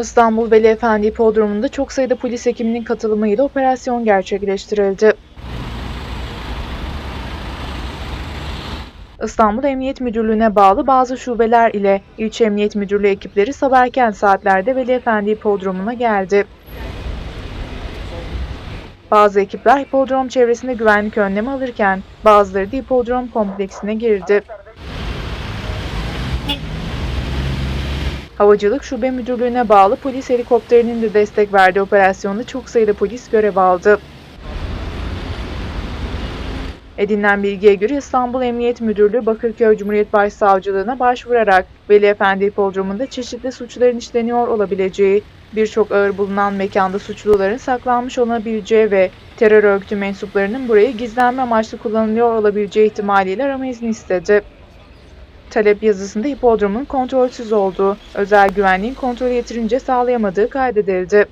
İstanbul Veli Efendi Hipodromu'nda çok sayıda polis ekibinin katılımıyla operasyon gerçekleştirildi. İstanbul Emniyet Müdürlüğü'ne bağlı bazı şubeler ile İlçe Emniyet Müdürlüğü ekipleri sabah erken saatlerde Veli Efendi Hipodromu'na geldi. Bazı ekipler hipodrom çevresinde güvenlik önlemi alırken bazıları da hipodrom kompleksine girdi. Havacılık Şube Müdürlüğü'ne bağlı polis helikopterinin de destek verdiği operasyonda çok sayıda polis görev aldı. Edinilen bilgiye göre İstanbul Emniyet Müdürlüğü Bakırköy Cumhuriyet Başsavcılığına başvurarak Veli Efendi Hipodromu'nda çeşitli suçların işleniyor olabileceği, birçok ağır bulunan mekanda suçluların saklanmış olabileceği ve terör örgütü mensuplarının burayı gizlenme amaçlı kullanılıyor olabileceği ihtimaliyle arama izni istedi. Talep yazısında hipodromun kontrolsüz olduğu, özel güvenliğin kontrolü yeterince sağlayamadığı kaydedildi.